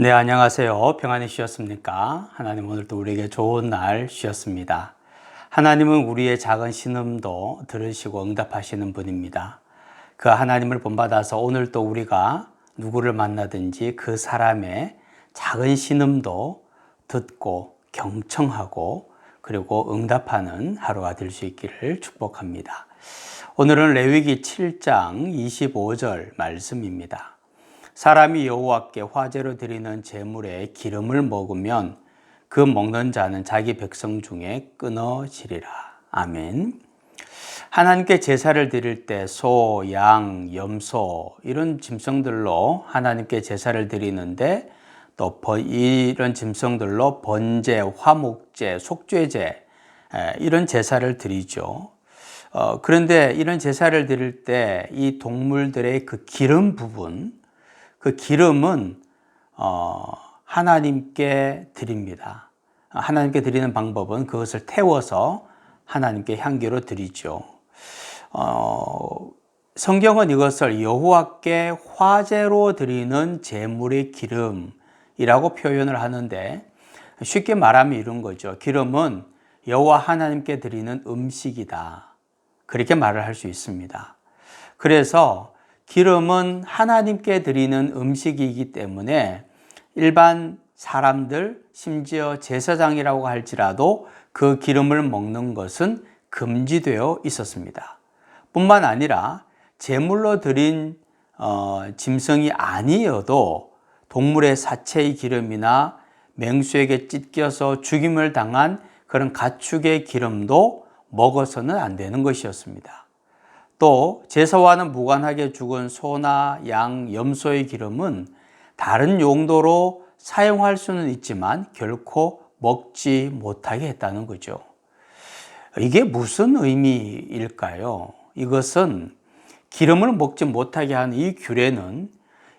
네, 안녕하세요. 평안히 쉬었습니까? 하나님 오늘도 우리에게 좋은 날 쉬었습니다. 하나님은 우리의 작은 신음도 들으시고 응답하시는 분입니다. 그 하나님을 본받아서 오늘도 우리가 누구를 만나든지 그 사람의 작은 신음도 듣고 경청하고 그리고 응답하는 하루가 될 수 있기를 축복합니다. 오늘은 레위기 7장 25절 말씀입니다. 사람이 여호와께 화제로 드리는 제물에 기름을 먹으면 그 먹는 자는 자기 백성 중에 끊어지리라. 아멘. 하나님께 제사를 드릴 때 소, 양, 염소 이런 짐승들로 하나님께 제사를 드리는데 또 이런 짐승들로 번제, 화목제, 속죄제 이런 제사를 드리죠. 어, 그런데 이런 제사를 드릴 때 이 동물들의 그 기름 부분 그 기름은 어, 하나님께 드립니다. 하나님께 드리는 방법은 그것을 태워서 하나님께 향기로 드리죠. 어, 성경은 이것을 여호와께 화제로 드리는 제물의 기름이라고 표현을 하는데 쉽게 말하면 이런 거죠. 기름은 여호와 하나님께 드리는 음식이다. 그렇게 말을 할 수 있습니다. 그래서 기름은 하나님께 드리는 음식이기 때문에 일반 사람들, 심지어 제사장이라고 할지라도 그 기름을 먹는 것은 금지되어 있었습니다. 뿐만 아니라 제물로 드린 어, 짐승이 아니어도 동물의 사체의 기름이나 맹수에게 찢겨서 죽임을 당한 그런 가축의 기름도 먹어서는 안 되는 것이었습니다. 또 제사와는 무관하게 죽은 소나 양, 염소의 기름은 다른 용도로 사용할 수는 있지만 결코 먹지 못하게 했다는 거죠. 이게 무슨 의미일까요? 이것은 기름을 먹지 못하게 한 이 규례는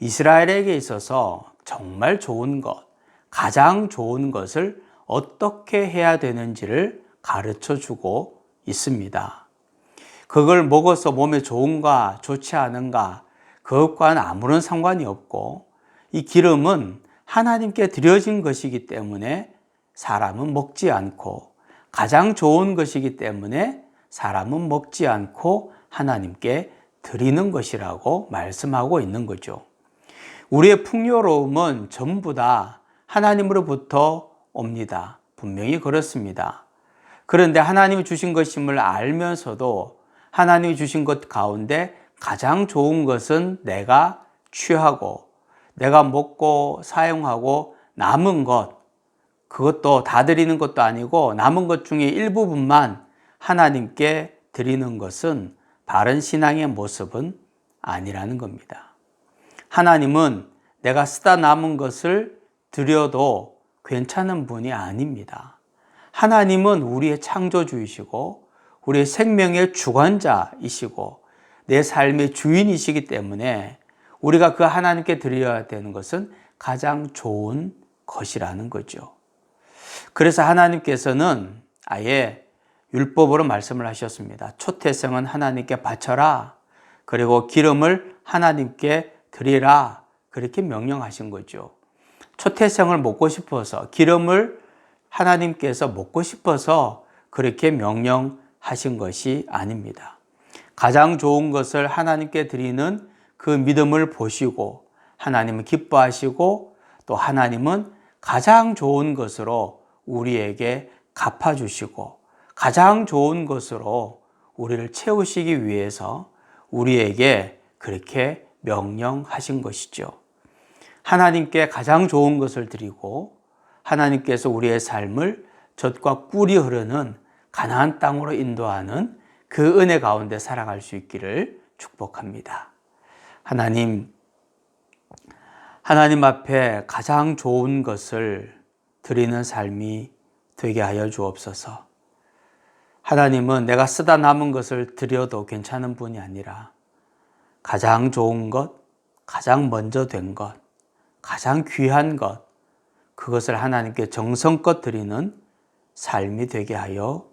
이스라엘에게 있어서 정말 좋은 것, 가장 좋은 것을 어떻게 해야 되는지를 가르쳐 주고 있습니다. 그걸 먹어서 몸에 좋은가 좋지 않은가 그것과는 아무런 상관이 없고 이 기름은 하나님께 드려진 것이기 때문에 사람은 먹지 않고 가장 좋은 것이기 때문에 사람은 먹지 않고 하나님께 드리는 것이라고 말씀하고 있는 거죠. 우리의 풍요로움은 전부 다 하나님으로부터 옵니다. 분명히 그렇습니다. 그런데 하나님이 주신 것임을 알면서도 하나님이 주신 것 가운데 가장 좋은 것은 내가 취하고 내가 먹고 사용하고 남은 것 그것도 다 드리는 것도 아니고 남은 것 중에 일부분만 하나님께 드리는 것은 바른 신앙의 모습은 아니라는 겁니다. 하나님은 내가 쓰다 남은 것을 드려도 괜찮은 분이 아닙니다. 하나님은 우리의 창조주이시고 우리의 생명의 주관자이시고 내 삶의 주인이시기 때문에 우리가 그 하나님께 드려야 되는 것은 가장 좋은 것이라는 거죠. 그래서 하나님께서는 아예 율법으로 말씀을 하셨습니다. 초태생은 하나님께 바쳐라. 그리고 기름을 하나님께 드리라. 그렇게 명령하신 거죠. 초태생을 먹고 싶어서 기름을 하나님께서 먹고 싶어서 그렇게 명령 하신 것이 아닙니다. 가장 좋은 것을 하나님께 드리는 그 믿음을 보시고 하나님은 기뻐하시고 또 하나님은 가장 좋은 것으로 우리에게 갚아주시고 가장 좋은 것으로 우리를 채우시기 위해서 우리에게 그렇게 명령하신 것이죠. 하나님께 가장 좋은 것을 드리고 하나님께서 우리의 삶을 젖과 꿀이 흐르는 가나안 땅으로 인도하는 그 은혜 가운데 살아갈 수 있기를 축복합니다. 하나님, 하나님 앞에 가장 좋은 것을 드리는 삶이 되게 하여 주옵소서. 하나님은 내가 쓰다 남은 것을 드려도 괜찮은 분이 아니라 가장 좋은 것, 가장 먼저 된 것, 가장 귀한 것, 그것을 하나님께 정성껏 드리는 삶이 되게 하여